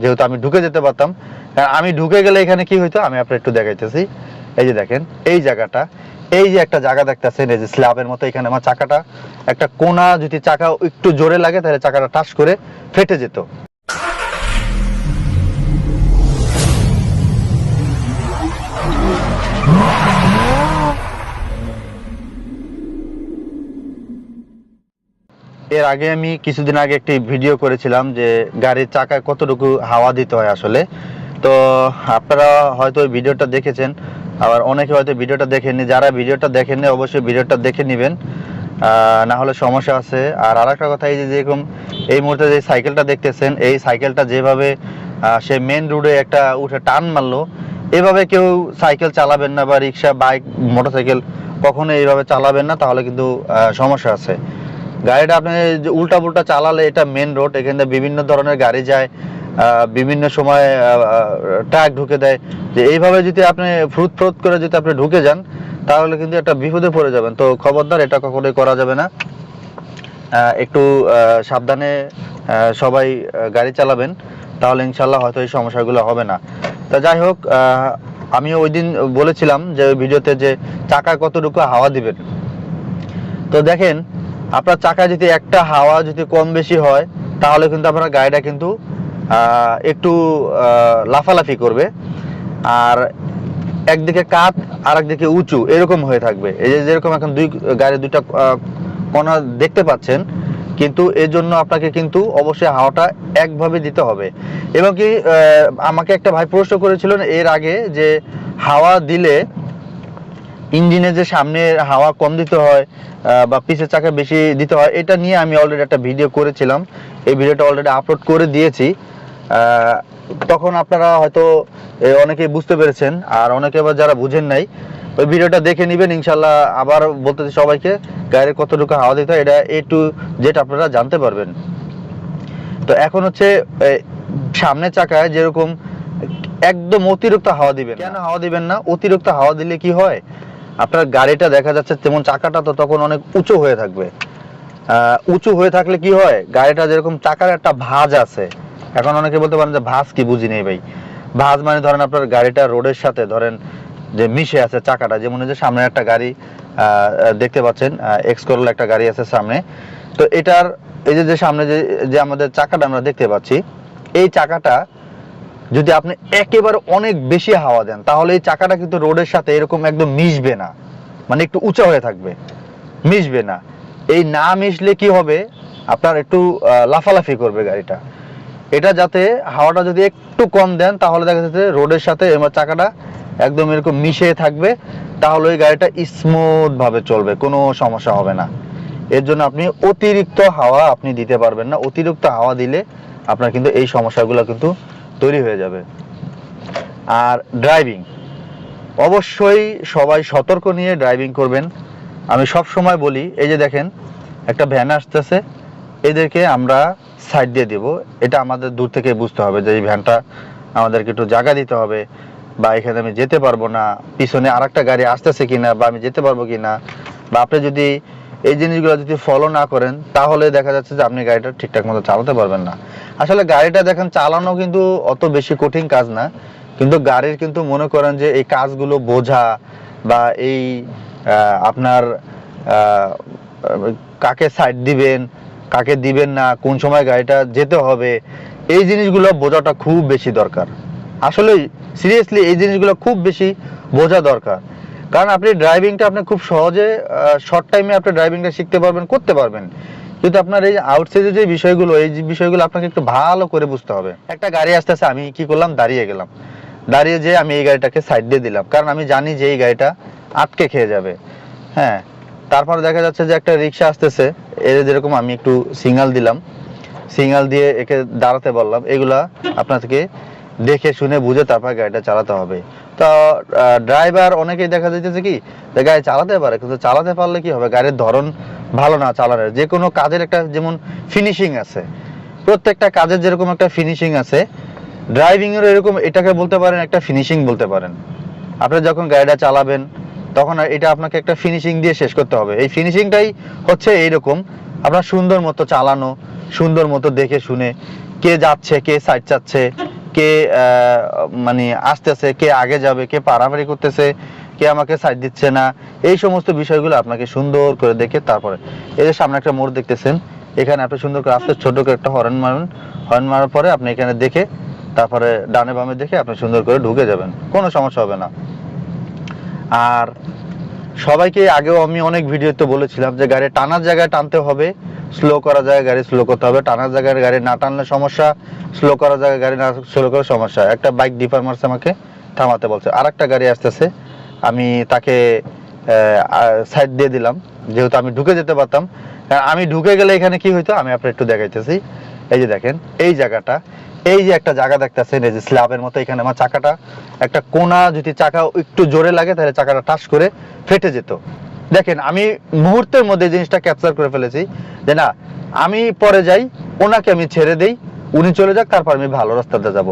যেহেতু আমি ঢুকে যেতে পারতাম আমি ঢুকে গেলে এখানে কি হইতো? আমি আপনার একটু দেখাইতেছি। এই যে দেখেন, এই জায়গাটা, এই যে একটা জায়গা দেখতেছেন, এই যে স্ল্যাবের মতো এখানে আমার চাকাটা, একটা কোনা যদি চাকা একটু জোরে লাগে, তাহলে চাকাটা টাস করে ফেটে যেত। এর আগে আমি কিছুদিন আগে একটি ভিডিও করেছিলাম যে গাড়ির চাকায় কতটুকু হাওয়া দিতে হয় আসলে। তো আপনারা হয়তো ওই ভিডিওটা দেখেছেন, আবার অনেকে হয়তো ভিডিওটা দেখেননি। যারা ভিডিওটা দেখেননি, অবশ্যই ভিডিওটা দেখে নেবেন। না হলে সমস্যা আছে। আর আরেকটা কথা, এই যে যেরকম এই মুহূর্তে যে সাইকেলটা দেখতেছেন, এই সাইকেলটা যেভাবে সে মেন রোডে একটা উঠে টান মারলো, এভাবে কেউ সাইকেল চালাবেন না বা রিক্সা, বাইক, মোটরসাইকেল কখনো এইভাবে চালাবেন না, তাহলে কিন্তু সমস্যা আছে। গাড়িটা আপনি উল্টা পুল্টা চালালে এটা মেন রোড এখানে বিভিন্ন ধরনের গাড়ি যায় বিভিন্ন সময় ট্রাক ঢুকে দেয়। যে এইভাবে যদি আপনি ফ্রুত ফ্রুত করে যদি আপনি ঢুকে যান, তাহলে কিন্তু একটা বিপদে পড়ে যাবেন। তো খবরদার, এটা কখনোই করা যাবে না। একটু সাবধানে সবাই গাড়ি চালাবেন, তাহলে ইনশাল্লাহ হয়তো এই সমস্যাগুলো হবে না। তা যাই হোক আমি ওই দিন বলেছিলাম যে ভিডিওতে যে চাকা কতটুকু হাওয়া দিবেন তো দেখেন আপনার চাকায় যদি একটা হাওয়া যদি কম বেশি হয়, তাহলে কিন্তু আপনার গাড়িটা কিন্তু একটু লাফালাফি করবে। আর একদিকে কাত আর একদিকে উঁচু, এরকম হয়ে থাকবে। এই যে যেরকম এখন দুই গাড়ি, দুইটা কণা দেখতে পাচ্ছেন, কিন্তু এর জন্য আপনাকে কিন্তু অবশ্যই হাওয়াটা একভাবে দিতে হবে। এবং কি আমাকে একটা ভাই প্রশ্ন করেছিলেন এর আগে যে হাওয়া দিলে ইঞ্জিনে যে সামনে হাওয়া কম দিতে হয় বা পিছের চাকা বেশি দিতে হয় এটা নিয়ে আমি অলরেডি একটা ভিডিও করেছিলাম। এই ভিডিওটা অলরেডি আপলোড করে দিয়েছি। তখন আপনারা হয়তো অনেকেই বুঝতে পেরেছেন আর অনেকে আবার যারা বুঝেন নাই ওই ভিডিওটা দেখে নেবেন ইনশাল্লাহ আবার বলতে সবাইকে গাড়ির কতটুকু হাওয়া দিতে হয় এটা এ টু জেড আপনারা জানতে পারবেন। তো এখন হচ্ছে এ, সামনের চাকায় যেরকম একদম অতিরিক্ত হাওয়া দিবেন কেন হাওয়া দিবেন না? অতিরিক্ত হাওয়া দিলে কি হয়? আপনার গাড়িটা দেখা যাচ্ছে যেমন চাকাটা তো তখন অনেক উঁচু হয়ে থাকবে। উঁচু হয়ে থাকলে কি হয়? গাড়িটা যেরকম চাকার একটা ভাঁজ আছে। এখন অনেকে বলতে পারেন যে ভাঁজ কি বুঝি নেই ভাই। ভাঁজ মানে ধরেন আপনার গাড়িটা রোডের সাথে ধরেন যে মিশে আছে চাকাটা। যেমন যে সামনে একটা গাড়ি দেখতে পাচ্ছেন এক্স করল একটা গাড়ি আছে সামনে। তো এটার এই যে যে সামনে যে যে আমাদের চাকাটা আমরা দেখতে পাচ্ছি, এই চাকাটা যদি আপনি একেবারে অনেক বেশি হাওয়া দেন, তাহলে এই চাকাটা কিন্তু রোডের সাথে এরকম একদম মিশবে না। মানে একটু উঁচা হয়ে থাকবে। মিশবে না। এই না মিশলে কি হবে? আপনার একটু লাফালাফি করবে গাড়িটা। এটা যাতে হাওয়াটা যদি একটু কম দেন, তাহলে দেখা যাচ্ছে রোডের সাথে এবার চাকাটা একদম এরকম মিশে থাকবে। তাহলে ওই গাড়িটা স্মুথ ভাবে চলবে, কোনো সমস্যা হবে না। এর জন্য আপনি অতিরিক্ত হাওয়া আপনি দিতে পারবেন না। অতিরিক্ত হাওয়া দিলে আপনার কিন্তু এই সমস্যাগুলো কিন্তু তৈরি হয়ে যাবে। আর ড্রাইভিং অবশ্যই সবাই সতর্ক নিয়ে ড্রাইভিং করবেন। আমি সব সময় বলি, এই যে দেখেন, একটা ভ্যান আসতেছে, এদেরকে আমরা সাইড দিয়ে দেব। এটা আমাদের দূর থেকে বুঝতে হবে যে এই ভ্যানটা আমাদেরকে একটু জায়গা দিতে হবে, বা এখানে আমি যেতে পারব না, পিছনে আর গাড়ি আসতেছে কিনা, বা আমি যেতে পারব কিনা, বা আপনি যদি এই জিনিসগুলো যদি ফলো না করেন, তাহলে দেখা যাচ্ছে যে আপনি গাড়িটা ঠিকঠাক মতো চালাতে পারবেন না। আসলে গাড়িটা দেখেন, চালানো কিন্তু অত বেশি কঠিন কাজ না, কিন্তু গাড়ির কিন্তু মনে করেন যে এই কাজগুলো বোঝা বা এই আপনার কাকে সাইড দিবেন, কাকে দিবেন না, কোন সময় গাড়িটা যেতে হবে, এই জিনিসগুলো বোঝাটা খুব বেশি দরকার। আসলে সিরিয়াসলি এই জিনিসগুলো খুব বেশি বোঝা দরকার। কারণ আপনি ড্রাইভিংটা আপনি খুব সহজে শর্ট টাইমে আপনি ড্রাইভিংটা শিখতে পারবেন, করতে পারবেন। কিন্তু আপনার এই আউটসাইডে যে বিষয়গুলো, এই বিষয়গুলো আপনাকে একটু ভালো করে বুঝতে হবে। একটা গাড়ি আসতেছে, আমি কি করলাম? দাঁড়িয়ে গেলাম। দাঁড়িয়ে যে আমি এই গাড়িটাকে সাইড দিয়ে দিলাম। কারণ আমি জানি যে এই গাড়িটা আটকে খেয়ে যাবে। হ্যাঁ তারপর দেখা যাচ্ছে যে একটা রিক্সা আসতেছে, এর যেরকম আমি একটু সিগনাল দিলাম। সিগনাল দিয়ে একে দাঁড়াতে বললাম। এগুলা আপনাদেরকে দেখে শুনে বুঝে তারপর গাড়িটা চালাতে হবে। তো ড্রাইভার অনেকেই দেখা যাইতেছে কি গাড়ি চালাতে পারে, কিন্তু চালাতে পারলে কি হবে? গাড়ির ধরন ভালো না চালানোর। যে কোনো কাজের একটা যেমন ফিনিশিং আছে, প্রত্যেকটা কাজের যেরকম একটা ফিনিশিং আছে ড্রাইভিং এর এরকম, এটাকে বলতে পারেন, একটা ফিনিশিং বলতে পারেন। আপনি যখন গাড়িটা চালাবেন, তখন এটা আপনাকে একটা ফিনিশিং দিয়ে শেষ করতে হবে। এই ফিনিশিংটাই হচ্ছে এইরকম, আপনার সুন্দর মতো চালানো, সুন্দর মতো দেখে শুনে, কে যাচ্ছে, কে সাইড চাচ্ছে কে মানে আসতেছে, কে আগে যাবে, কে পারাপারি করতেছে, কে আমাকে সাইড দিচ্ছে না, এই সমস্ত বিষয়গুলো আপনাকে সুন্দর করে দেখে তারপরে এই যে সামনে একটা মোড় দেখতেছেন, এখানে আপনি সুন্দর করে আস্তে ছোট করে একটা হর্ন মারুন, হর্ন মারার পরে আপনি এখানে দেখে তারপরে ডানে বামে দেখে আপনি সুন্দর করে ঢুকে যাবেন, কোনো সমস্যা হবে না। আর সবাইকে আগেও আমি অনেক ভিডিওতে বলেছিলাম যে গাড়ি টানার জায়গায় টানতে হবে স্লো করা জায়গায় গাড়ি স্লো করতে হবে। টানার জায়গায় গাড়ি না টানলে সমস্যা স্লো করা জায়গায় গাড়ি না স্লো করার সমস্যা। একটা বাইক ডিপার মারছে আমাকে থামাতে বলছে। আর একটা গাড়ি আসতেছে, আমি তাকে সাইড দিয়ে দিলাম। যেহেতু আমি ঢুকে যেতে পারতাম আমি ঢুকে গেলে এখানে কি হইতো? আমি আপনার একটু দেখাইতেছি। এই যে দেখেন, এই জায়গাটা, এই যে একটা জায়গা দেখতেছেন, এই যে স্ল্যাবের মতো এখানে আমার চাকাটা। একটা কোনা যদি চাকা একটু জোরে লাগে, তাহলে চাকাটা টাচ করে ফেটে যেত। দেখেন, আমি মুহূর্তের মধ্যে জিনিসটা ক্যাপচার করে ফেলেছি যে না, আমি পরে যাই, ওনাকে আমি ছেড়ে দেই, উনি চলে যাক, তারপর আমি ভালো রাস্তাতে যাব।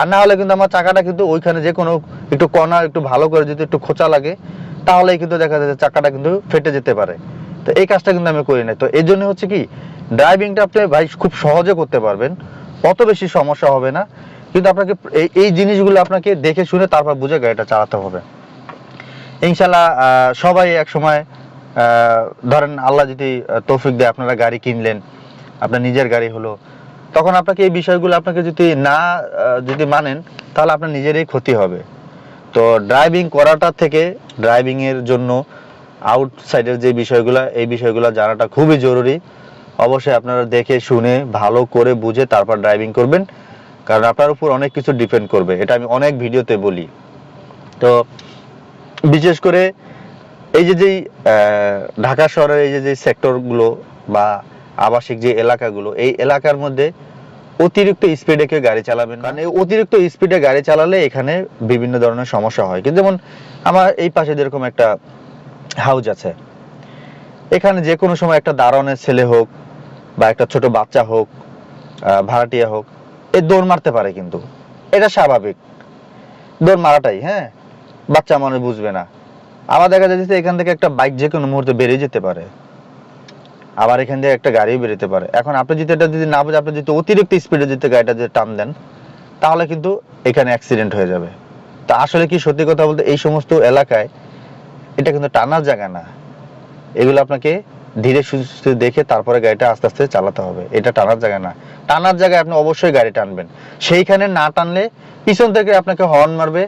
আর না হলে কিন্তু আমার চাকাটা কিন্তু ওইখানে যে কোনো একটু কণা, একটু ভালো করে যদি একটু খোঁচা লাগে, তাহলেই কিন্তু দেখা যায় চাকাটা কিন্তু ফেটে যেতে পারে। তো এই কাজটা কিন্তু আমি করি না তো এই জন্য হচ্ছে কি ড্রাইভিংটা আপনি ভাই খুব সহজে করতে পারবেন, অত বেশি সমস্যা হবে না। কিন্তু আপনাকে এই জিনিসগুলো আপনাকে দেখে শুনে তারপর বুঝে গাড়িটা চালাতে হবে। ইনশাল্লাহ সবাই এক সময় ধরেন আল্লাহ যদি তৌফিক দেয়, আপনারা গাড়ি কিনলেন, আপনার নিজের গাড়ি হলো, তখন আপনাকে এই বিষয়গুলো আপনাকে যদি না যদি মানেন, তাহলে আপনার নিজেরই ক্ষতি হবে। তো ড্রাইভিং করাটা থেকে ড্রাইভিং এর জন্য আউটসাইডের যে বিষয়গুলো, এই বিষয়গুলো জানাটা খুবই জরুরি। অবশ্যই আপনারা দেখে শুনে, ভালো করে বুঝে তারপর ড্রাইভিং করবেন, কারণ আপনার উপর অনেক কিছু ডিপেন্ড করবে। এটা আমি অনেক ভিডিওতে বলি। তো বিশেষ করে এই যে যেই ঢাকা শহরের এই যে যে সেক্টরগুলো বা আবাসিক যে এলাকাগুলো, এই এলাকার মধ্যে অতিরিক্ত স্পিডে কেউ গাড়ি চালাবেন মানে অতিরিক্ত স্পিডে গাড়ি চালালে এখানে বিভিন্ন ধরনের সমস্যা হয়। কিন্তু যেমন আমার এই পাশে যেরকম একটা হাউজ আছে, এখানে যে কোনো সময় একটা দারোয়ানের ছেলে হোক বা একটা ছোট বাচ্চা হোক ভাড়াটিয়া হোক, এ দৌড় মারতে পারে কিন্তু। এটা স্বাভাবিক। দৌড় মারাটাই হ্যাঁ? বাচ্চা মনে বুঝবে না। আবার দেখা যাচ্ছে এখান থেকে একটা বাইক যে কোনো মুহূর্তে বেরিয়ে যেতে পারে। আবার এখান থেকে একটা গাড়িও বেরোতে পারে। এখন আপনি যদি এটা যদি না বুঝে, আপনি যদি অতিরিক্ত স্পিডে যদি গাড়িটা যদি টান দেন, তাহলে কিন্তু এখানে অ্যাক্সিডেন্ট হয়ে যাবে। তা আসলে কি সত্যি কথা বলতে, এই সমস্ত এলাকায় এটা কিন্তু টানার জায়গা না। এগুলো আপনাকে ধীরে সুস্থ দেখে তারপরে গাড়িটা আস্তে আস্তে চালাতে হবে। এটা টানার জায়গা না। টানার জায়গায় আপনি অবশ্যই গাড়ি টানবেন। সেইখানে না টানলে পিছন থেকে আপনাকে হর্ন মারবে।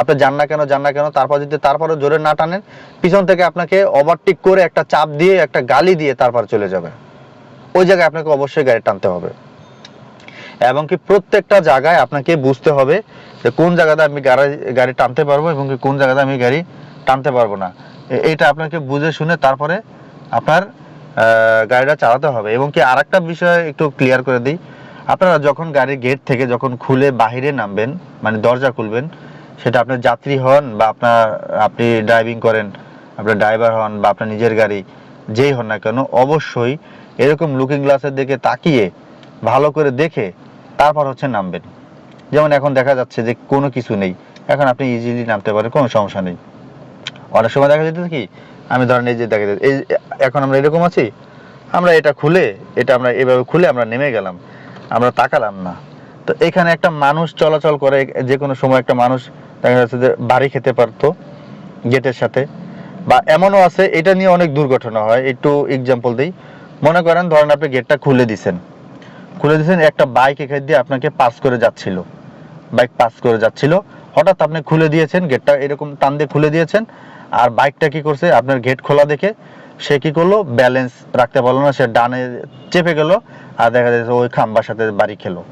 আপনি যান না কেন, যান না কেন, তারপর যদি তারপরে জোরে না টানেন, পিছন থেকে আপনাকে ওভারটেক করে একটা চাপ দিয়ে, একটা গালি দিয়ে তারপর চলে যাবে। ওই জায়গায় আপনাকে অবশ্যই গাড়ি টানতে হবে। এবং কি প্রত্যেকটা জায়গায় আপনাকে বুঝতে হবে যে কোন জায়গাতে আমি গাড়ি গাড়ি টানতে পারব এবং কি কোন জায়গাতে আমি গাড়ি টানতে পারব না। এটা আপনাকে বুঝে শুনে তারপরে আপনার গাড়িটা চালাতে হবে। এবং কি আরেকটা বিষয় একটু ক্লিয়ার করে দিই। আপনারা যখন গাড়ির গেট থেকে যখন খুলে বাহিরে নামবেন মানে দরজা খুলবেন সেটা আপনার যাত্রী হন বা আপনার, আপনি ড্রাইভিং করেন, আপনার ড্রাইভার হন বা আপনার নিজের গাড়ি, যেই হন না কেন, অবশ্যই এরকম লুকিং গ্লাসের দিকে তাকিয়ে ভালো করে দেখে তারপর হচ্ছে নামবেন। যেমন এখন দেখা যাচ্ছে যে কোনো কিছু নেই, এখন আপনি ইজিলি নামতে পারেন, কোনো সমস্যা নেই। অনেক সময় দেখা যেত কি, আমি ধরেন এই যে দেখা যেত এই এখন আমরা এরকম আছি, আমরা এটা খুলে, এটা আমরা এভাবে খুলে আমরা নেমে গেলাম, আমরা তাকালাম না। তো এখানে একটা মানুষ চলাচল করে, যে কোনো সময় একটা মানুষ দেখা যাচ্ছে যে বাড়ি খেতে পারতো গেটের সাথে, বা এমনও আছে, এটা নিয়ে অনেক দুর্ঘটনা হয়, একটু এক্সাম্পল দিই। মনে করেন, ধরেন আপনি গেটটা খুলে দিছেন। খুলে দিয়েছেন একটা বাইক এখান দিয়ে আপনাকে পাস করে যাচ্ছিল। বাইক পাস করে যাচ্ছিল। হঠাৎ আপনি খুলে দিয়েছেন, গেটটা এরকম টান দিয়ে খুলে দিয়েছেন, আর বাইকটা কি করছে, আপনার গেট খোলা দেখে সে কি করল ব্যালেন্স রাখতে পারল না, সে ডানে চেপে গেল, আর দেখা যাচ্ছে ওই খাম্বার সাথে বাড়ি খেলো।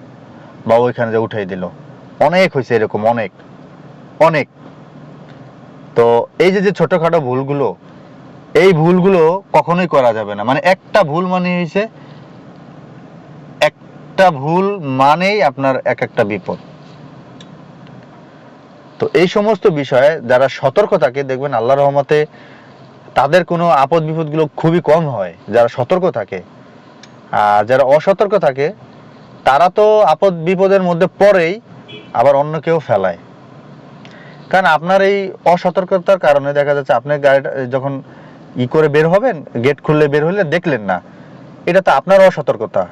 বা ওইখানে যে উঠাই দিল। অনেক হয়েছে এরকম, অনেক অনেক। তো এই যে যে ছোটখাটো ভুলগুলো, এই ভুলগুলো কখনোই করা যাবে না। মানে একটা ভুল মানে হয়েছে, একটা ভুল মানেই আপনার এক একটা বিপদ। তো এই সমস্ত বিষয়ে যারা সতর্ক থাকে, দেখবেন আল্লাহ রহমতে তাদের কোনো আপদ বিপদগুলো খুবই কম হয়। যারা সতর্ক থাকে, আর যারা অসতর্ক থাকে তারা তো আপদ বিপদের মধ্যে পড়েই, আবার অন্য কেউ ফেলায়। কারণ আপনার এই অসতর্কতার কারণে দেখা যাচ্ছে আপনি গাড়িটা যখন ই করে বের হবেন, গেট খুললে বের হলে দেখলেন না। এটা তো আপনার অসতর্কতা।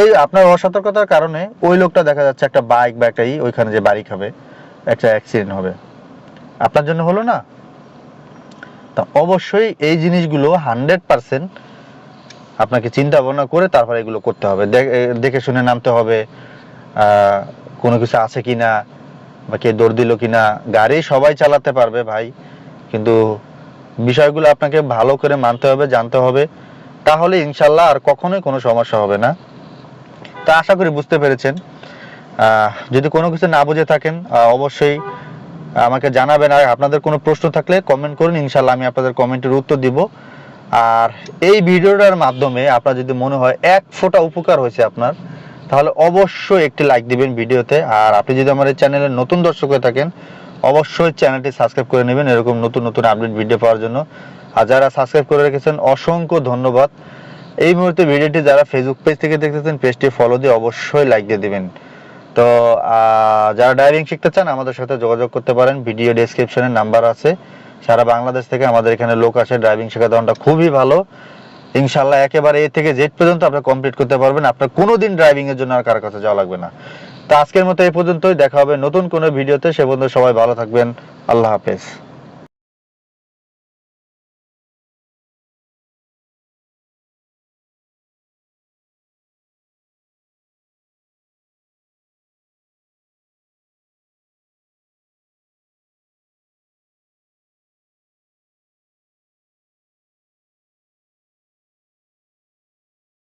এই আপনার অসতর্কতার কারণে ওই লোকটা দেখা যাচ্ছে একটা বাইক বা একটা ই, ওইখানে যে বাড়ি খাবে একটা অ্যাক্সিডেন্ট হবে। আপনার জন্য হলো না? তা অবশ্যই এই জিনিসগুলো হান্ড্রেড পার্সেন্ট আপনাকে চিন্তা ভাবনা করে তারপরে এগুলো করতে হবে। দেখে শুনে নামতে হবে কোনো কিছু আছে কিনা বা কে দৌড় দিল কিনা। গাড়ি সবাই চালাতে পারবে ভাই, কিন্তু বিষয়গুলো আপনাকে ভালো করে মানতে হবে, জানতে হবে। তাহলে ইনশাল্লাহ আর কখনোই কোনো সমস্যা হবে না। তা আশা করি বুঝতে পেরেছেন। যদি কোনো কিছু না বুঝে থাকেন অবশ্যই আমাকে জানাবেন। আর আপনাদের কোনো প্রশ্ন থাকলে কমেন্ট করুন। ইনশাল্লাহ আমি আপনাদের কমেন্টের উত্তর দিব। আর এই ভিডিওটার মাধ্যমে আপনার যদি মনে হয় এক ফোঁটা উপকার হয়েছে আপনার, তাহলে অবশ্যই একটি লাইক দিবেন ভিডিওতে। আর আপনি যদি আমার এই চ্যানেলের নতুন দর্শক হয়ে থাকেন, অবশ্যই চ্যানেলটি সাবস্ক্রাইব করে নেবেন এরকম নতুন নতুন আপডেট ভিডিও পাওয়ার জন্য। আর যারা সাবস্ক্রাইব করে রেখেছেন, অসংখ্য ধন্যবাদ। এই মুহূর্তে ভিডিওটি যারা ফেসবুক পেজ থেকে দেখতেছেন পেজটি ফলো দিয়ে অবশ্যই লাইক দিয়ে দিবেন। তো যারা ড্রাইভিং শিখতে চান, আমাদের সাথে যোগাযোগ করতে পারেন। ভিডিও ডেসক্রিপশনে নাম্বার আছে। সারা বাংলাদেশ থেকে আমাদের এখানে লোক আসে ড্রাইভিং শেখার ধরনটা খুবই ভালো। ইনশাল্লাহ একেবারে এ থেকে জেড পর্যন্ত আপনার কমপ্লিট করতে পারবেন। আপনার কোনোদিন ড্রাইভিং এর জন্য আর কারও কাছে যাওয়া লাগবে না। তো আজকের মতো এই পর্যন্তই। দেখা হবে নতুন কোনো ভিডিওতে। সে পর্যন্ত সবাই ভালো থাকবেন। আল্লাহ হাফেজ।